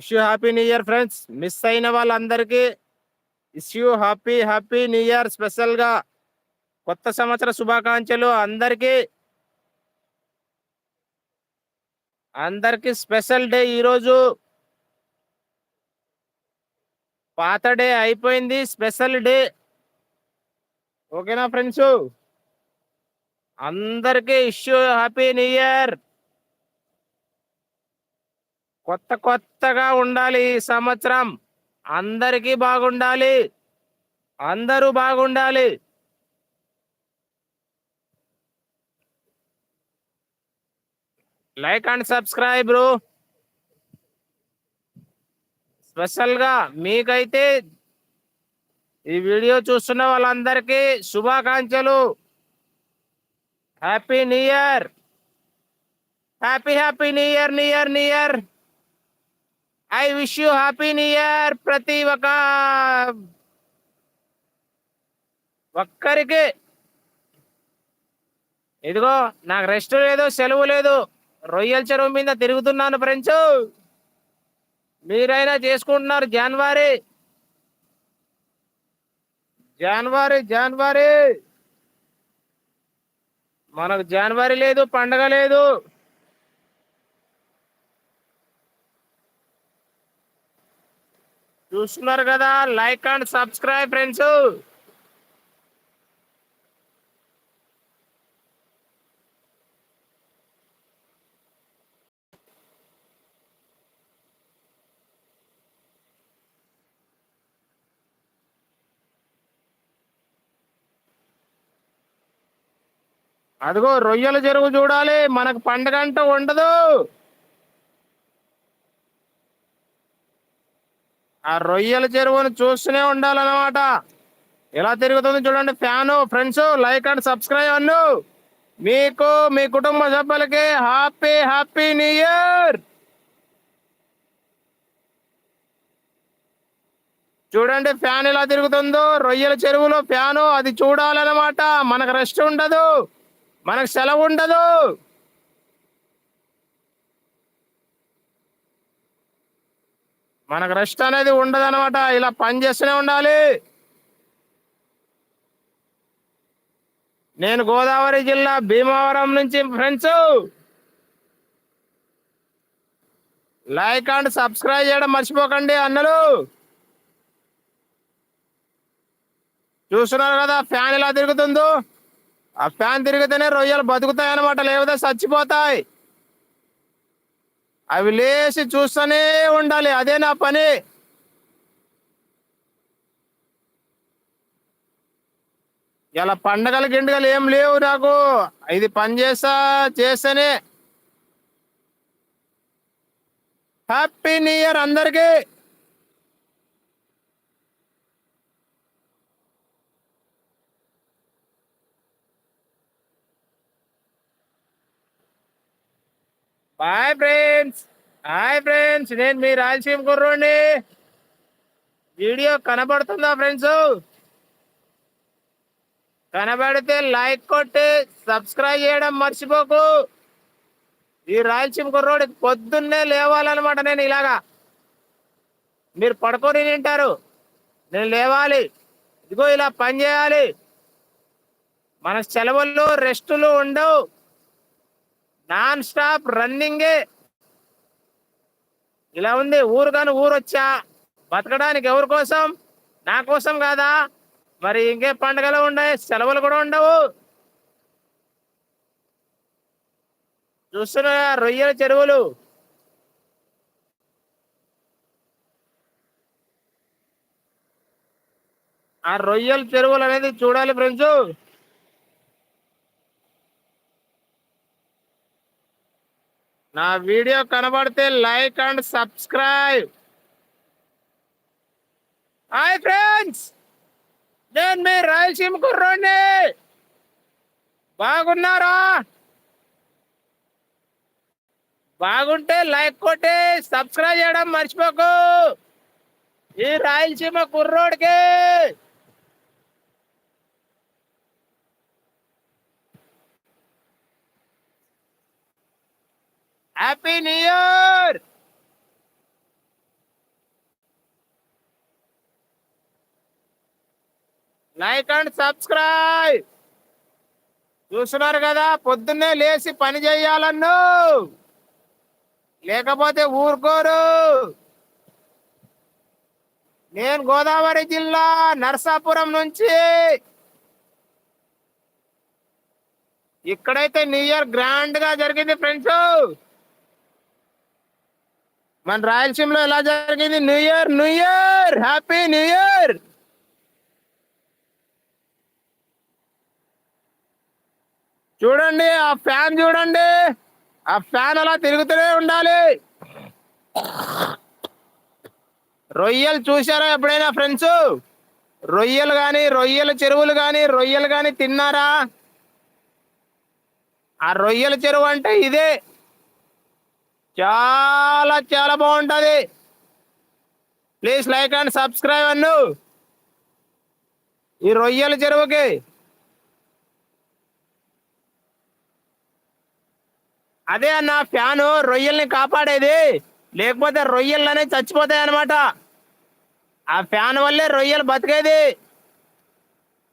Wish you happy new year friends miss అయిన వాళ్ళందరికీ wish you happy happy new year స్పెషల్గా కొత్త సంవత్సర శుభాకాంక్షలు అందరికీ. అందరికీ స్పెషల్ డే ఈరోజు. పాత డే అయిపోయింది స్పెషల్ డే ఓకేనా ఫ్రెండ్స్? అందరికీ wish you happy new year కొత్త కొత్తగా ఉండాలి ఈ సంవత్సరం. అందరికీ బాగుండాలి. అందరూ బాగుండాలి. లైక్ అండ్ సబ్స్క్రైబ్ బ్రో మీకైతే ఈ వీడియో చూస్తున్న వాళ్ళందరికీ శుభాకాంక్షలు. Happy new year. Happy happy new year new year new year. I wish you happy new year ప్రతి ఒక్క ఒక్కరికి. ఇదిగో నాకు రెస్ట్ లేదు సెలవు లేదు. రొయ్యల చెరువు మీద తిరుగుతున్నాను ఫ్రెండ్స్ మీరైనా చేసుకుంటున్నారు జనవరి జనవరి జనవరి మనకు జనవరి లేదు పండగ లేదు. చూస్తున్నారు కదా లైక్ అండ్ సబ్స్క్రైబ్ ఫ్రెండ్స్ అదిగో రొయ్యల చెరువు చూడాలి మనకు పండగ అంటూ ఉండదు. ఆ రొయ్యల చెరువును చూస్తూనే ఉండాలన్నమాట. ఎలా తిరుగుతుంది చూడండి fan friends like and subscribe అన్ను. మీకు మీ కుటుంబ సభ్యులకి హ్యాపీ హ్యాపీ న్యూ ఇయర్! చూడండి ఫ్యాన్ ఎలా తిరుగుతుందో రొయ్యల చెరువులో ఫ్యాను అది చూడాలన్నమాట. మనకు రెస్ట్ ఉండదు మనకు సెలవు ఉండదు. మనకు రెస్ట్ అనేది ఉండదు అనమాట ఇలా పని చేస్తూనే ఉండాలి. నేను గోదావరి జిల్లా భీమవరం నుంచి ఫ్రెండ్స్. లైక్ అండ్ సబ్స్క్రైబ్ చేయడం మర్చిపోకండి అన్నలు. చూస్తున్నారు కదా ఫ్యాన్ ఇలా తిరుగుతుందో. ఆ ఫ్యాన్ తిరిగితేనే రొయ్యలు బతుకుతాయి అనమాట లేకపోతే చచ్చిపోతాయి. అవి లేచి చూస్తూనే ఉండాలి. అదే నా పని. ఇలా పండగల గిండగలు ఏం లేవు నాకు. ఇది పని చేస్తా చేస్తేనే. హ్యాపీ న్యూ ఇయర్ అందరికీ. బాయ్ ఫ్రెండ్స్ హాయ్ ఫ్రెండ్స్ నేను మీ రాయలసీమ కుర్రోండి వీడియో కనబడుతుందా ఫ్రెండ్స్? కనబడితే లైక్ కొట్టి సబ్స్క్రైబ్ చేయడం మర్చిపోకు. ఈ రాయలసీమ కుర్రోడికి పొద్దున్నే లేవాలన్నమాట నేను ఇలాగా. మీరు పడుకొని తింటారు. నేను లేవాలి. ఇదిగో ఇలా పని చేయాలి. మన సెలవుల్లో రెస్టులు ఉండవు. నాన్ స్టాప్ రన్నింగే. ఇలా ఉంది ఊరు కానీ ఊరు వచ్చా బతకడానికి ఎవరి కోసం? నా కోసం కాదా? మరి ఇంకే పండుగలు ఉన్నాయి సెలవులు కూడా ఉండవు. చూస్తున్నా రొయ్యల చెరువులు? ఆ రొయ్యల చెరువులు అనేది చూడాలి ఫ్రెండ్స్. నా వీడియో కనబడితే like and subscribe. Hi friends నేను మీ రాయలసీమ కుర్రోండి బాగున్నారా? బాగుంటే లైక్ కొట్టి సబ్స్క్రైబ్ చేయడం మర్చిపోకు. ఈ Rayalaseema కుర్రోడికి happy new year like and subscribe చూస్తున్నారు కదా పొద్దున్నే లేచి పని చేయాలన్ను. లేకపోతే ఊరుకోరు. నేను గోదావరి జిల్లా నర్సాపురం నుంచి. ఇక్కడైతే న్యూ ఇయర్ గ్రాండ్గా జరిగింది ఫ్రెండ్స్. మన రాయలసీమలో ఎలా జరిగింది? New year new year happy new year చూడండి ఆ ఫ్యాన్ చూడండి. ఆ ఫ్యాన్ అలా తిరుగుతూనే ఉండాలి. రొయ్యలు చూసారా ఎప్పుడైనా ఫ్రెండ్స్? రొయ్యలు కానీ రొయ్యల చెరువులు కానీ రొయ్యలు కానీ తిన్నారా? ఆ రొయ్యల చెరువు అంటే ఇదే. చాలా చాలా బాగుంటది. ప్లీజ్ లైక్ అండ్ సబ్స్క్రైబ్ అన్ను. ఈ రొయ్యల చెరువుకి. అదే అన్న ఫ్యాను రొయ్యల్ని కాపాడేది. లేకపోతే రొయ్యలనే చచ్చిపోతాయి అన్నమాట. ఆ ఫ్యాన్ వల్లే రొయ్యలు బతికేది.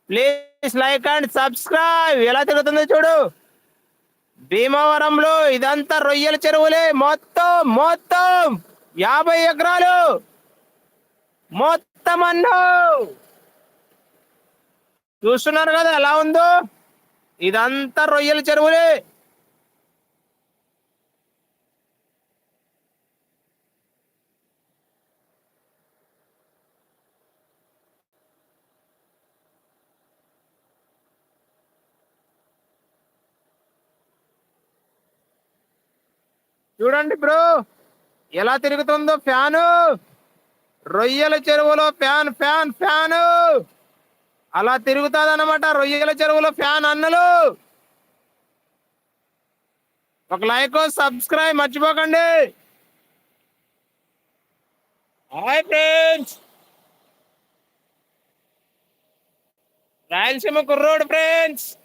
ప్లీజ్ లైక్ అండ్ సబ్స్క్రైబ్ ఎలా తిరుగుతుందో చూడు. భీమవరంలో ఇదంతా రొయ్యల చెరువులే. మొత్తం మొత్తం యాభై ఎకరాలు. మొత్తం అన్ను. చూస్తున్నారు కదా ఎలా ఉందో? ఇదంతా రొయ్యల చెరువులే. చూడండి బ్రో. ఎలా తిరుగుతుందో ఫ్యాను. రొయ్యల చెరువులో ఫ్యాన్ ఫ్యాన్ ఫ్యాను. అలా తిరుగుతాదన్నమాట రొయ్యల చెరువులో ఫ్యాన్ అన్నలు. ఒక లైక్ సబ్స్క్రైబ్ మర్చిపోకండి. Hi friends. రాయలసీమ కుర్రోడు ఫ్రెండ్స్.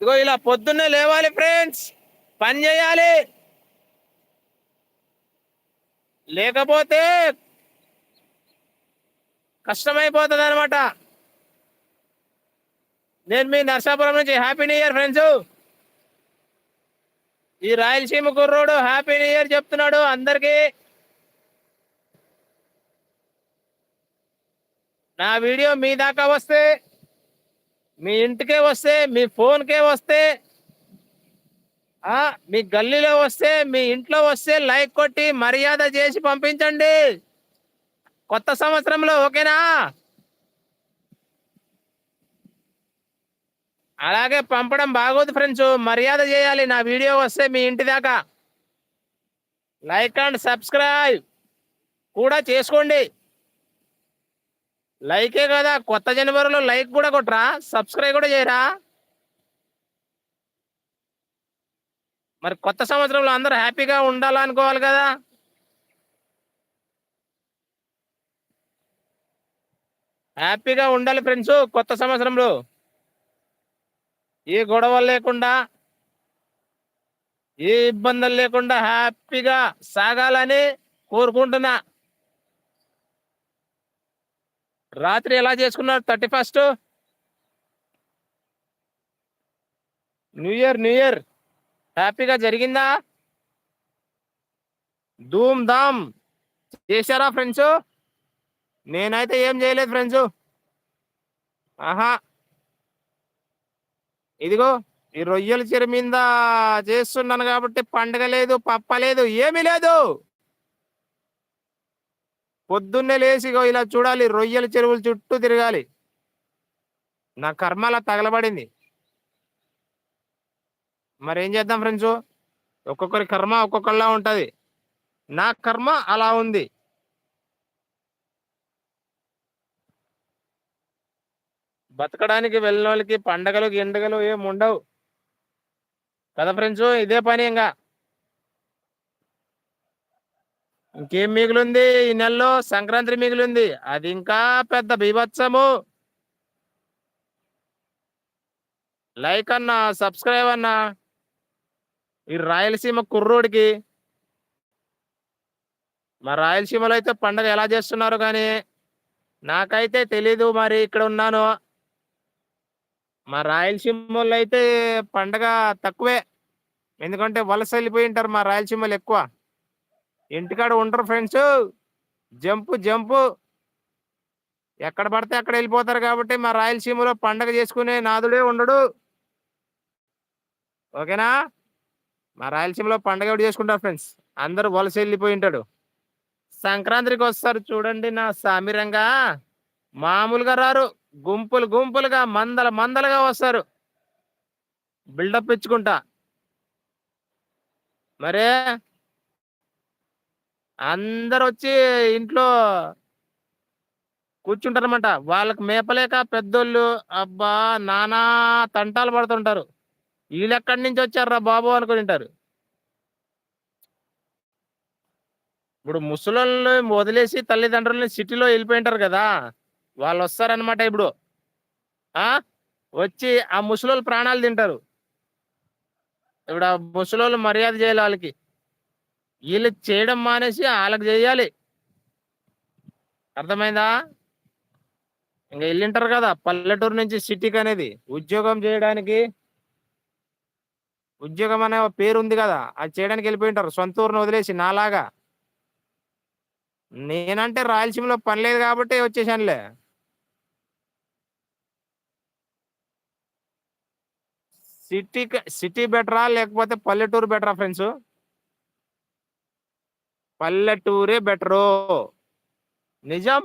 ఇదిగో ఇలా పొద్దున్నే లేవాలి ఫ్రెండ్స్. పని చేయాలి. లేకపోతే కష్టమైపోతుంది అనమాట నేను మీ నర్సాపురం నుంచి హ్యాపీ న్యూ ఇయర్ ఫ్రెండ్స్. ఈ రాయలసీమ కుర్రోడు హ్యాపీ న్యూ ఇయర్ చెప్తున్నాడు అందరికీ. నా వీడియో మీ దాకా వస్తే మీ ఇంటికే వస్తే మీ ఫోన్కే వస్తే మీ గల్లీలో వస్తే మీ ఇంట్లో వస్తే లైక్ కొట్టి మర్యాద చేసి పంపించండి. కొత్త సంవత్సరంలో ఓకేనా? అలాగే పంపడం బాగోదు ఫ్రెండ్స్. మర్యాద చేయాలి. నా వీడియో వస్తే మీ ఇంటి దాకా. లైక్ అండ్ సబ్స్క్రైబ్ కూడా చేసుకోండి. లైకే కదా. కొత్త జనవరిలో లైక్ కూడా కొట్టరా? సబ్స్క్రైబ్ కూడా చేయరా? మరి కొత్త సంవత్సరంలో అందరూ హ్యాపీగా ఉండాలనుకోవాలి కదా? హ్యాపీగా ఉండాలి ఫ్రెండ్స్ కొత్త సంవత్సరంలో. ఏ గొడవలు లేకుండా ఏ ఇబ్బందులు లేకుండా హ్యాపీగా సాగాలని కోరుకుంటున్నా. రాత్రి ఎలా చేసుకున్నారు thirty first? New year new year. హ్యాపీగా జరిగిందా? ధూమ్ ధామ్. చేశారా ఫ్రెండ్స్? నేనైతే ఏం చేయలేదు ఫ్రెండ్స్. ఆహా. ఇదిగో ఈ రొయ్యల చెరు మీద చేస్తున్నాను కాబట్టి పండగ లేదు పప్ప లేదు ఏమీ లేదు. పొద్దున్నే లేచిగో ఇలా చూడాలి రొయ్యల చెరువుల చుట్టూ తిరగాలి. నా కర్మలా తగలబడింది. మరి ఏం చేద్దాం ఫ్రెండ్స్? ఒక్కొక్కరి కర్మ ఒక్కొక్కలా ఉంటుంది. నా కర్మ అలా ఉంది. బతకడానికి వెళ్ళిన వాళ్ళకి పండగలు గిండగలు ఏం ఉండవు. కదా ఫ్రెండ్స్? ఇదే పని ఇంకా ఇంకేం మిగిలింది? ఈ నెలలో సంక్రాంతి మిగిలింది. అది ఇంకా పెద్ద బీభత్సము. లైక్ అన్నా సబ్స్క్రైబ్ అన్నా. ఈ రాయలసీమ కుర్రోడికి మా రాయలసీమలో అయితే పండగ ఎలా చేస్తున్నారు కానీ నాకైతే తెలీదు మరి ఇక్కడ ఉన్నాను. మా రాయలసీమలో అయితే పండగ తక్కువే. ఎందుకంటే వలస వెళ్ళిపోయి ఉంటారు మా రాయలసీమలు ఎక్కువ. ఇంటికాడ ఉండరు ఫ్రెండ్స్. Jump jump. ఎక్కడ పడితే అక్కడ వెళ్ళిపోతారు కాబట్టి మా రాయలసీమలో పండగ చేసుకునే నాదుడే ఉండడు. ఓకేనా? మా రాయలసీమలో పండగ ఒకటి చేసుకుంటారు ఫ్రెండ్స్ అందరూ వలస వెళ్ళిపోయి ఉంటాడు. సంక్రాంతికి వస్తారు చూడండి నా సామిరంగా. మామూలుగా రారు. గుంపులు గుంపులుగా మందల మందలుగా వస్తారు. బిల్డప్ ఇచ్చుకుంటా. మరే? అందరు వచ్చి ఇంట్లో కూర్చుంటారన్నమాట. వాళ్ళకి మేపలేక పెద్దోళ్ళు అబ్బా నానా తంటాలు పడుతుంటారు. వీళ్ళు ఎక్కడి నుంచి వచ్చారా బాబు అనుకుని ఉంటారు. ఇప్పుడు ముసలోళ్ళని వదిలేసి తల్లిదండ్రులని సిటీలో వెళ్ళిపోయింటారు కదా వాళ్ళు వస్తారనమాట ఇప్పుడు. ఆ? వచ్చి ఆ ముసలోళ్ళు ప్రాణాలు తింటారు. ఇప్పుడు ఆ ముసలోళ్ళు మర్యాద చేయాలి వాళ్ళకి. వీళ్ళు చేయడం మానేసి వాళ్ళకి చేయాలి. అర్థమైందా? ఇంకా వెళ్ళింటారు కదా పల్లెటూరు నుంచి సిటీకి అనేది ఉద్యోగం చేయడానికి ఉద్యోగం అనే పేరు ఉంది కదా అది చేయడానికి వెళ్ళిపోయింటారు. సొంత ఊరిని వదిలేసి నాలాగా. నేనంటే రాయలసీమలో పని లేదు కాబట్టి వచ్చేసానులే. సిటీ సిటీ బెటరా లేకపోతే పల్లెటూరు బెటరా ఫ్రెండ్స్? పల్లెటూరే బెటరు. నిజం.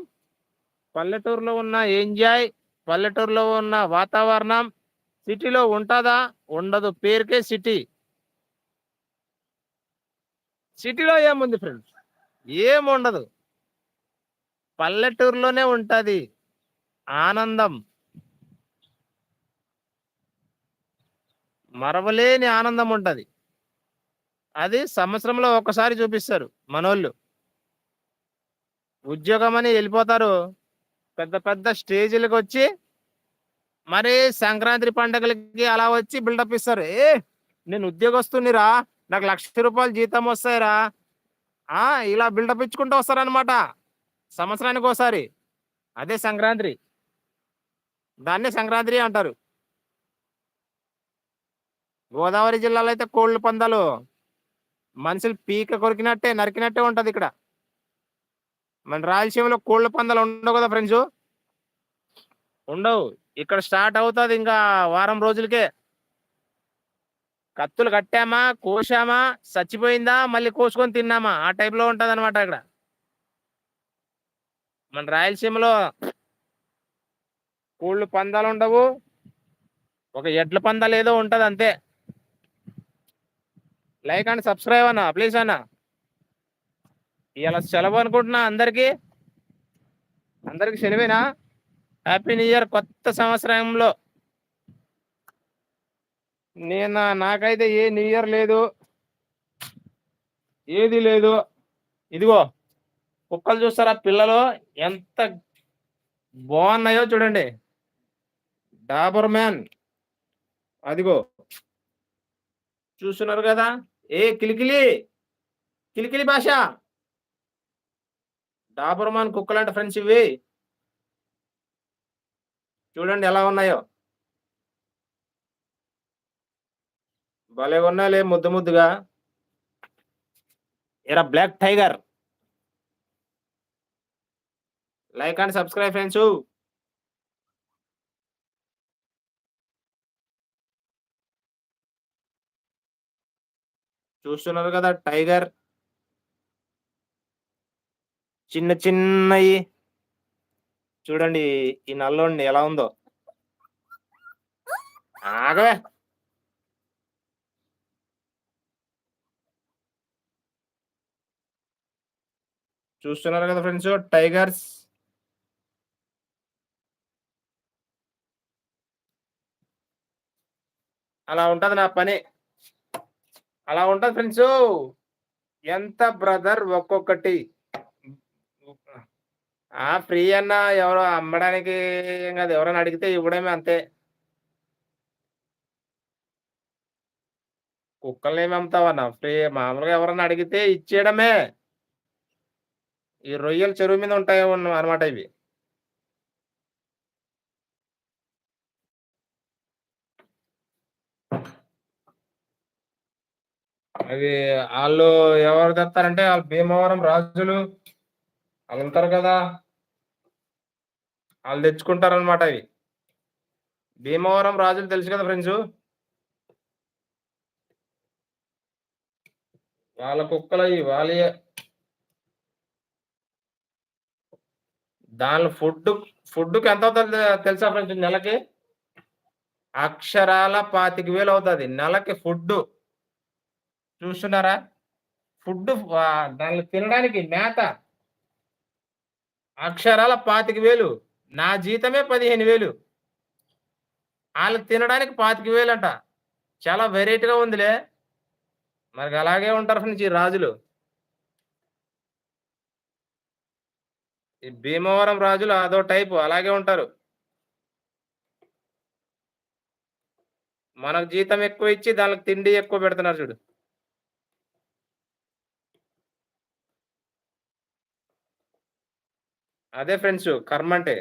పల్లెటూరులో ఉన్న ఎంజాయ్ పల్లెటూరులో ఉన్న వాతావరణం సిటీలో ఉంటుందా? ఉండదు. పేరుకే సిటీ. సిటీలో ఏముంది ఫ్రెండ్స్? ఏముండదు. పల్లెటూరులోనే ఉంటుంది. ఆనందం. మరవలేని ఆనందం ఉంటుంది. అది సంవత్సరంలో ఒక్కసారి చూపిస్తారు మనోళ్ళు. ఉద్యోగం అని వెళ్ళిపోతారు. పెద్ద పెద్ద స్టేజీలకు వచ్చి మరి సంక్రాంతి పండగలకి అలా వచ్చి బిల్డప్ ఇస్తారు. ఏ నేను ఉద్యోగస్తునిరా నాకు లక్ష రూపాయలు జీతం వస్తాయిరా. ఆ ఇలా బిల్డప్ ఇచ్చుకుంటూ వస్తారనమాట సంవత్సరానికి ఒకసారి. అదే సంక్రాంతి. దాన్నే సంక్రాంతి అంటారు. గోదావరి జిల్లాలో అయితే కోళ్ళు పందాలు. మనుషులు పీక కొరికినట్టే నరికినట్టే ఉంటుంది ఇక్కడ. మన రాయలసీమలో కోళ్ళ పందాలు ఉండవు కదా ఫ్రెండ్స్. ఉండవు. ఇక్కడ స్టార్ట్ అవుతుంది ఇంకా వారం రోజులకే. కత్తులు కట్టామా కోసామా చచ్చిపోయిందా మళ్ళీ కోసుకొని తిన్నామా? ఆ టైప్లో ఉంటుంది అనమాట ఇక్కడ. మన రాయలసీమలో కోళ్ళు పందాలు ఉండవు. ఒక ఎడ్ల పందాలు ఏదో ఉంటుంది అంతే. లైక్ అండ్ సబ్స్క్రైబ్ అన్న ప్లీజ్ అన్న. ఇలా సెలవు అనుకుంటున్నా అందరికీ. అందరికి సెలవేనా? హ్యాపీ న్యూ ఇయర్ కొత్త సంవత్సరంలో. నేను నాకైతే ఏ న్యూ ఇయర్ లేదు. ఏది లేదు. ఇదిగో కుక్కలు చూస్తారా పిల్లలు? ఎంత బాగున్నాయో చూడండి. డాబర్ మ్యాన్ అదిగో. చూస్తున్నారు కదా? ఏ కిలికిలి. కిలికిలి భాష. డాబర్ మ్యాన్ కుక్కలు అంటే ఫ్రెండ్స్ ఇవి. చూడండి ఎలా ఉన్నాయో. భలే ఉన్నాలే ముద్దు ముద్దుగా. ఎరా black tiger. Like and subscribe friends. చూస్తున్నారు కదా టైగర్. చిన్న చిన్నవి చూడండి ఈ నల్లోండి ఎలా ఉందో. ఆగవే. చూస్తున్నారు కదా ఫ్రెండ్స్ టైగర్స్. అలా ఉంటది నా పని. అలా ఉంటది ఫ్రెండ్స్. ఎంత బ్రదర్ ఒక్కొక్కటి. ఆ ఫ్రీ అన్న ఎవరో అమ్మడానికి ఏం కాదు. ఎవరైనా అడిగితే ఇవ్వడమే అంతే. కుక్కల్ని ఏమి అమ్ముతావన్నా ఫ్రీ మామూలుగా ఎవరన్నా అడిగితే ఇచ్చేయడమే. ఈ రొయ్యలు చెరువు మీద ఉంటాయి అనమాట ఇవి. అవి వాళ్ళు ఎవరు తెస్తారంటే వాళ్ళు భీమవరం రాజులు. వాళ్ళు కదా. వాళ్ళు తెచ్చుకుంటారనమాట అవి. భీమవరం రాజులు తెలుసు కదా ఫ్రెండ్స్. వాళ్ళ కుక్కలు అవి వాళ్ళ దానిలో ఫుడ్ ఫుడ్కి ఎంత అవుతుంది తెలుసా ఫ్రెండ్స్ నెలకి? అక్షరాల పాతిక వేలు అవుతుంది. నెలకి ఫుడ్ చూస్తున్నారా? ఫుడ్ దానిలో తినడానికి మేత. అక్షరాల పాతిక వేలు. నా జీతమే పదిహేను వేలు. వాళ్ళు తినడానికి పాతిక వేలు అంట చాలా వెరైటీగా ఉందిలే. మరి అలాగే ఉంటారు నుంచి రాజులు. ఈ భీమవరం రాజులు అదో టైపు అలాగే ఉంటారు. మనకు జీతం ఎక్కువ ఇచ్చి దానికి తిండి ఎక్కువ పెడుతున్నారు చూడు. అదే ఫ్రెండ్స్ కర్మ అంటే.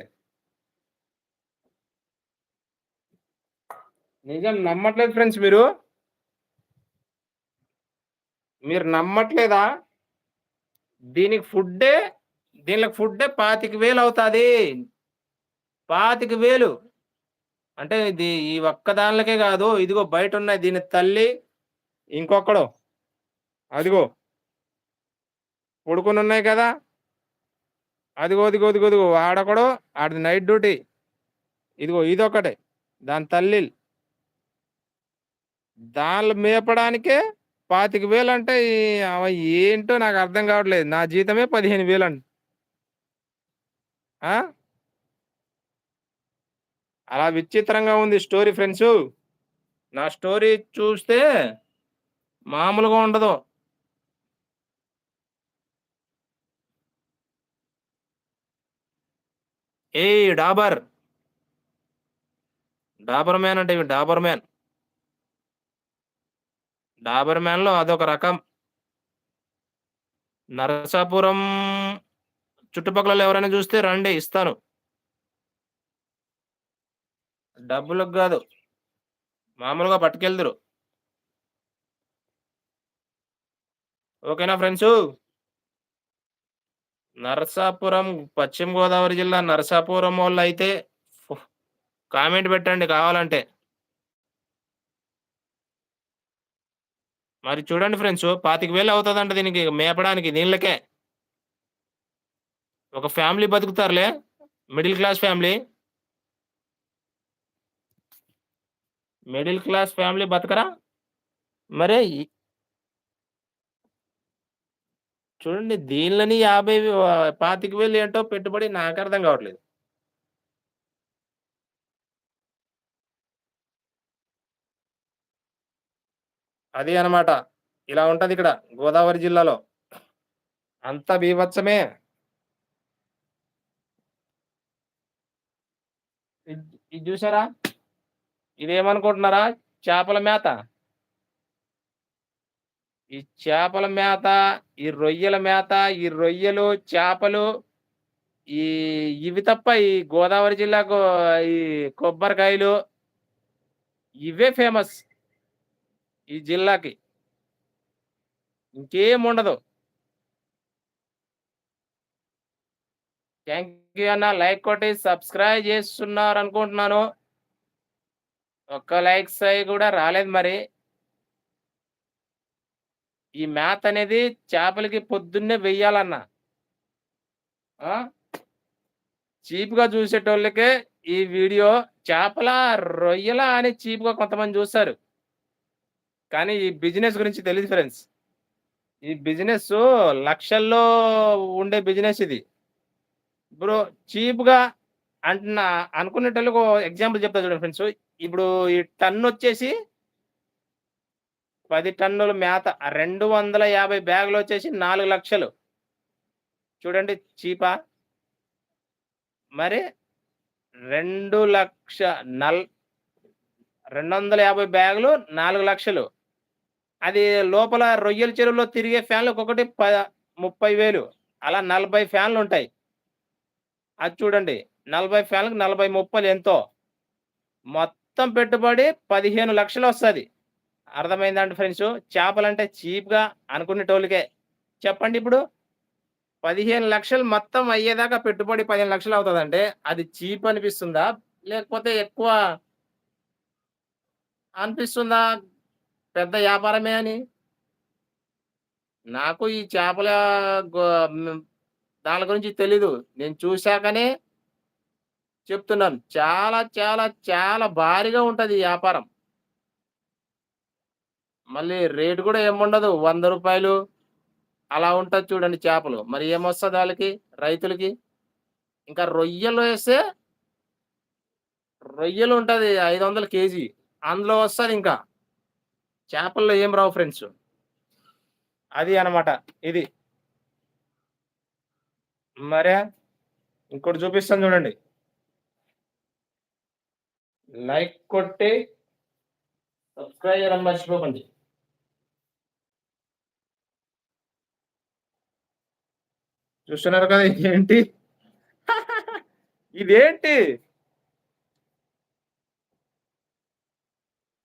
నిజం నమ్మట్లేదు ఫ్రెండ్స్ మీరు. మీరు నమ్మట్లేదా? దీనికి ఫుడ్డే దీనికి ఫుడ్డే పాతిక వేలు అవుతుంది. పాతిక వేలు. అంటే ఇది ఈ ఒక్క దానిలకే కాదు ఇదిగో బయట ఉన్నాయి దీని తల్లి ఇంకొకడు. అదిగో. పడుకుని ఉన్నాయి కదా. అదిగో అదిగో అదిగో అదిగో ఆడకూడదు ఆడిది నైట్ డ్యూటీ ఇదిగో ఇదొకటే. దాని తల్లి దానిలో మేపడానికే పాతిక వేలు అంటే ఏంటో నాకు అర్థం కావట్లేదు. నా జీతమే పదిహేను వేలు అండి అలా విచిత్రంగా ఉంది స్టోరీ ఫ్రెండ్స్ నా స్టోరీ చూస్తే మామూలుగా ఉండదు. ఏ డాబర్. డాబర్ మ్యాన్ అంటే డాబర్ మ్యాన్. డాబర్ మ్యాన్లో అదొక రకం. నరసాపురం చుట్టుపక్కల ఎవరైనా చూస్తే రండి ఇస్తాను. డబ్బులకు కాదు మామూలుగా పట్టుకెళ్దురు. ఓకేనా ఫ్రెండ్స్? నరసాపురం పశ్చిమ గోదావరి జిల్లా నరసాపురం వాళ్ళు అయితే కామెంట్ పెట్టండి కావాలంటే. మరి చూడండి ఫ్రెండ్స్ పాతిక వేలు అవుతుందంట దీనికి మేపడానికి నీళ్ళకే ఒక family బతుకుతారులే middle class family. Middle class family బతకరా? మరి చూడండి దీనిలోని యాభై పాతిక వేలు ఏంటో పెట్టుబడి నాకు అర్థం కావట్లేదు. అది అనమాట ఇలా ఉంటది ఇక్కడ గోదావరి జిల్లాలో. అంత బీభత్సమే. ఇది చూసారా? ఇదేమనుకుంటున్నారా? చేపల మేత. ఈ చేపల మేత ఈ రొయ్యల మేత ఈ రొయ్యలు చేపలు ఈ ఇవి తప్ప ఈ గోదావరి జిల్లాకు ఈ కొబ్బరికాయలు ఇవే ఫేమస్ ఈ జిల్లాకి. ఇంకేం ఉండదు. థ్యాంక్ యూ అన్న. లైక్ కొట్టి సబ్స్క్రైబ్ చేస్తున్నారు అనుకుంటున్నాను. ఒక్క లైక్స్ అవి కూడా రాలేదు మరి. ఈ మేత అనేది చేపలకి పొద్దున్నే వెయ్యాలన్న. చీప్గా చూసేటోళ్ళకే ఈ వీడియో చేపల రొయ్యల అని చీప్గా కొంతమంది చూస్తారు. కానీ ఈ బిజినెస్ గురించి తెలియదు ఫ్రెండ్స్ ఈ బిజినెస్ లక్షల్లో ఉండే బిజినెస్ ఇది. ఇప్పుడు చీప్గా అంటున్న అనుకునేటోళ్ళకు ఎగ్జాంపుల్ చెప్తా చూడండి ఫ్రెండ్స్ ఇప్పుడు ఈ టన్ వచ్చేసి పది టన్నుల మేత రెండు వందల యాభై బ్యాగులు వచ్చేసి నాలుగు లక్షలు. చూడండి చీపా. మరి రెండు లక్ష నల్ రెండు వందల యాభై బ్యాగులు నాలుగు లక్షలు. అది లోపల రొయ్యల చెరువులో తిరిగే ఫ్యాన్లు ఒక్కొక్కటి ప ముప్పై వేలు. అలా నలభై ఫ్యాన్లు ఉంటాయి. అది చూడండి నలభై ఫ్యాన్లకు నలభై ముప్పలు ఎంతో. మొత్తం పెట్టుబడి పదిహేను లక్షలు వస్తుంది. అర్థమైందండి ఫ్రెండ్స్? చేపలంటే చీప్గా అనుకునేటోళ్ళకే. చెప్పండి ఇప్పుడు. పదిహేను లక్షలు మొత్తం అయ్యేదాకా పెట్టుబడి పదిహేను లక్షలు అవుతుందంటే అది చీప్ అనిపిస్తుందా? లేకపోతే ఎక్కువ అనిపిస్తుందా? పెద్ద వ్యాపారమే అని? నాకు ఈ చేపల గో- దాని గురించి తెలీదు. నేను చూశాకనే చెప్తున్నాను. చాలా చాలా చాలా భారీగా ఉంటుంది ఈ వ్యాపారం. మళ్ళీ రేటు కూడా ఏముండదు వంద రూపాయలు అలా ఉంటుంది చూడండి చేపలు. మరి ఏమొస్తుంది వాళ్ళకి? రైతులకి? ఇంకా రొయ్యలు వేస్తే రొయ్యలు ఉంటుంది ఐదు వందల కేజీ. అందులో వస్తుంది ఇంకా. చేపల్లో ఏం రావు ఫ్రెండ్స్. అది అన్నమాట. ఇది. మరే ఇంకోటి చూపిస్తాను చూడండి. లైక్ కొట్టి సబ్స్క్రైబ్ చేయడం మర్చిపోకండి. చూస్తున్నారు కదా ఇదేంటి? ఇదేంటి?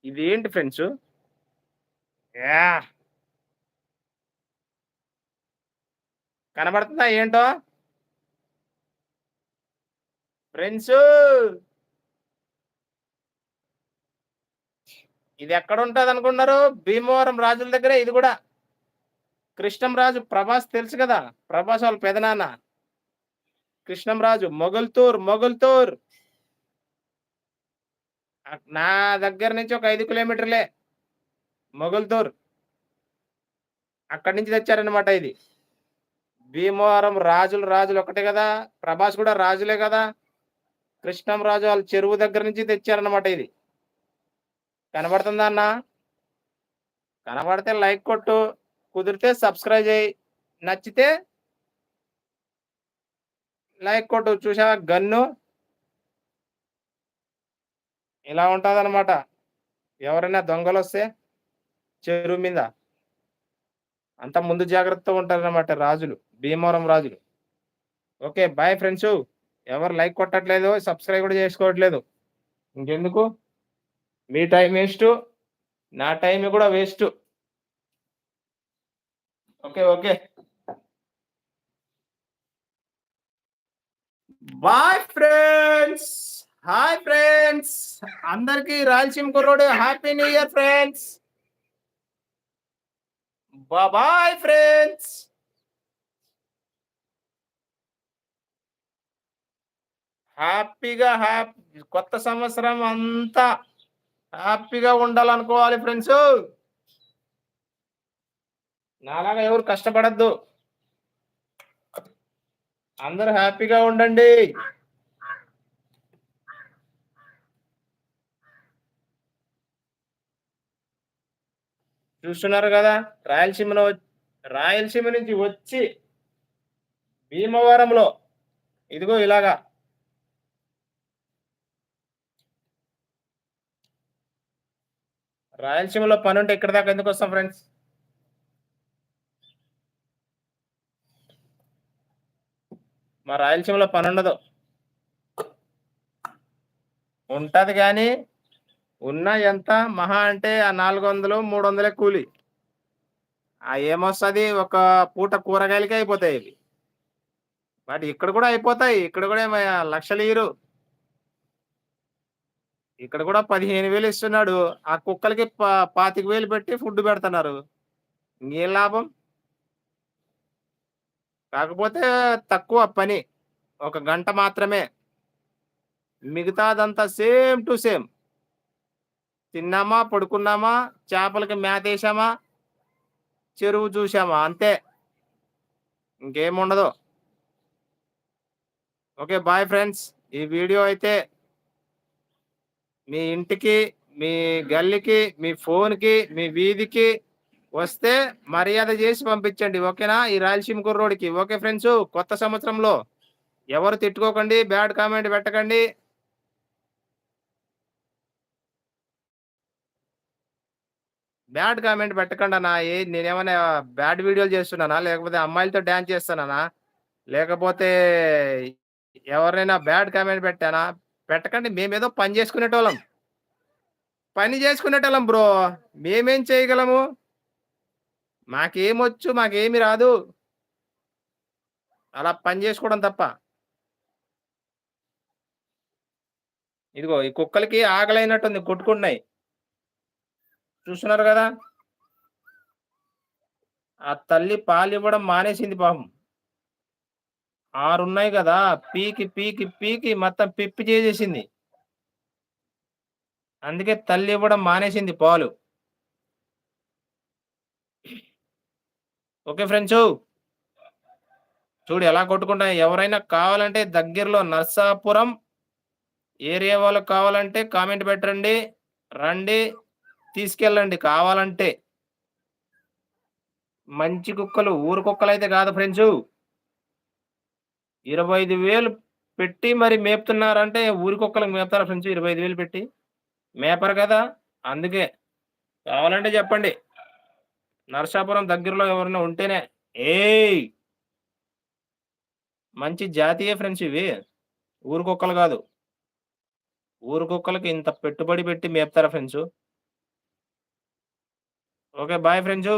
ఇదేంటి ఫ్రెండ్స్? యా. కనబడుతుందా ఏంటో? ఫ్రెండ్స్! ఇది ఎక్కడ ఉంటుంది అనుకున్నారు భీమవరం రాజుల దగ్గర ఇది కూడా. కృష్ణంరాజు ప్రభాస్ తెలుసు కదా? ప్రభాస్ వాళ్ళ పెదనాన్న. కృష్ణంరాజు మొగల్తూర్ మొగల్తూర్. నా దగ్గర నుంచి ఒక ఐదు కిలోమీటర్లే. మొగల్తూర్. అక్కడి నుంచి తెచ్చారనమాట ఇది. భీమవరం రాజులు రాజులు ఒకటే కదా? ప్రభాస్ కూడా రాజులే కదా? కృష్ణంరాజు వాళ్ళ చెరువు దగ్గర నుంచి తెచ్చారనమాట ఇది. కనబడుతుందా అన్న? కనబడితే లైక్ కొట్టు. కుదిరితే సబ్స్క్రైబ్ చేయి. నచ్చితే లైక్ కొట్టు. చూసావా గన్ను. ఇలా ఉంటుందన్నమాట. ఎవరైనా దొంగలు వస్తే చెరువు మీద అంత ముందు జాగ్రత్తగా ఉంటారన్నమాట రాజులు భీమవరం రాజులు. ఓకే బాయ్ ఫ్రెండ్స్ ఎవరు లైక్ కొట్టట్లేదు సబ్స్క్రైబ్ కూడా చేసుకోవట్లేదు. ఇంకెందుకు? మీ టైం వేస్ట్ నా టైం కూడా waste okay okay bye friends hi friends అందరికి రాయలసీమ కుర్రోడు happy new year friends bye friends హ్యాపీగా హ్యాపీ కొత్త సంవత్సరం అంతా హ్యాపీగా ఉండాలనుకోవాలి ఫ్రెండ్స్ నాలాగా ఎవరు కష్టపడద్దు. అందరూ హ్యాపీగా ఉండండి. చూస్తున్నారు కదా రాయలసీమలో రాయలసీమ నుంచి వచ్చి భీమవరంలో ఇదిగో ఇలాగా. రాయలసీమలో పని ఉంటే ఇక్కడ దాకా ఎందుకు వస్తాం ఫ్రెండ్స్? మా రాయలసీమలో పని ఉండదు ఉంటది కానీ ఉన్న ఎంత మహా అంటే ఆ నాలుగు వందలు మూడు వందలే కూలి. ఆ ఏమొస్తుంది? ఒక పూట కూరగాయలకే అయిపోతాయి ఇవి. వాటి ఇక్కడ కూడా అయిపోతాయి. ఇక్కడ కూడా లక్షలు ఇరు ఇక్కడ కూడా పదిహేను వేలు ఇస్తున్నాడు. ఆ కుక్కలకి పా- పాతిక వేలు పెట్టి ఫుడ్ పెడుతున్నారు. ఇంకేం లాభం? కాకపోతే తక్కువ పని. ఒక గంట మాత్రమే. మిగతాదంతా సేమ్ టు సేమ్. తిన్నామా పడుకున్నామా చేపలకి మేత వేసామా చెరువు చూసామా అంతే. ఇంకేముండదు ఓకే బాయ్ ఫ్రెండ్స్. ఈ వీడియో అయితే మీ ఇంటికి మీ గల్లికి మీ ఫోన్కి మీ వీధికి వస్తే మర్యాద చేసి పంపించండి ఓకేనా? ఈ రాయలసీమ కుర్రోడికి ఓకే ఫ్రెండ్స్? కొత్త సంవత్సరంలో ఎవరు తిట్టుకోకండి బ్యాడ్ కామెంట్ పెట్టకండి. బ్యాడ్ కామెంట్ పెట్టకండి అన్న ఏ నేనేమైనా బ్యాడ్ వీడియోలు చేస్తున్నానా? లేకపోతే అమ్మాయిలతో డ్యాన్స్ చేస్తున్నానా? లేకపోతే ఎవరినైనా బ్యాడ్ కామెంట్ పెట్టానా? పెట్టకండి మేమేదో పని చేసుకునేటోళ్ళం. పని చేసుకునేటోళ్ళం బ్రో. మేమేం చేయగలము? మాకేమొచ్చు మాకేమి రాదు. అలా పని చేసుకోవడం తప్ప. ఇదిగో ఈ కుక్కలకి ఆకలైనట్టుంది కొట్టుకుంటున్నాయి. చూస్తున్నారు కదా? ఆ తల్లి పాలు ఇవ్వడం మానేసింది పాపం. ఆరున్నాయి కదా పీకి పీకి పీకి మొత్తం పిప్పి చేసేసింది. అందుకే తల్లి ఇవ్వడం మానేసింది పాలు. Okay friends. చూడు ఎలా కొట్టుకుంటాయి ఎవరైనా కావాలంటే దగ్గరలో నర్సాపురం ఏరియా వాళ్ళకి కావాలంటే కామెంట్ పెట్టండి. రండి తీసుకెళ్ళండి కావాలంటే. మంచి కుక్కలు ఊరు కుక్కలు అయితే కాదు ఫ్రెండ్స్. ఇరవై ఐదు వేలు పెట్టి మరి మేపుతున్నారంటే ఊరి కుక్కలకు మేపుతారా ఫ్రెండ్స్? ఇరవై ఐదు వేలు పెట్టి. మేపరు కదా అందుకే. కావాలంటే చెప్పండి. నర్సాపురం దగ్గరలో ఎవరైనా ఉంటేనే ఏయ్! మంచి జాతీయ ఫ్రెండ్స్ ఇవి. ఊరుకొక్కలు కాదు. ఊరు కుక్కలకి ఇంత పెట్టుబడి పెట్టి మేపుతారా ఫ్రెండ్స్? Okay bye friends.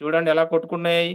చూడండి ఎలా కొట్టుకున్నాయి.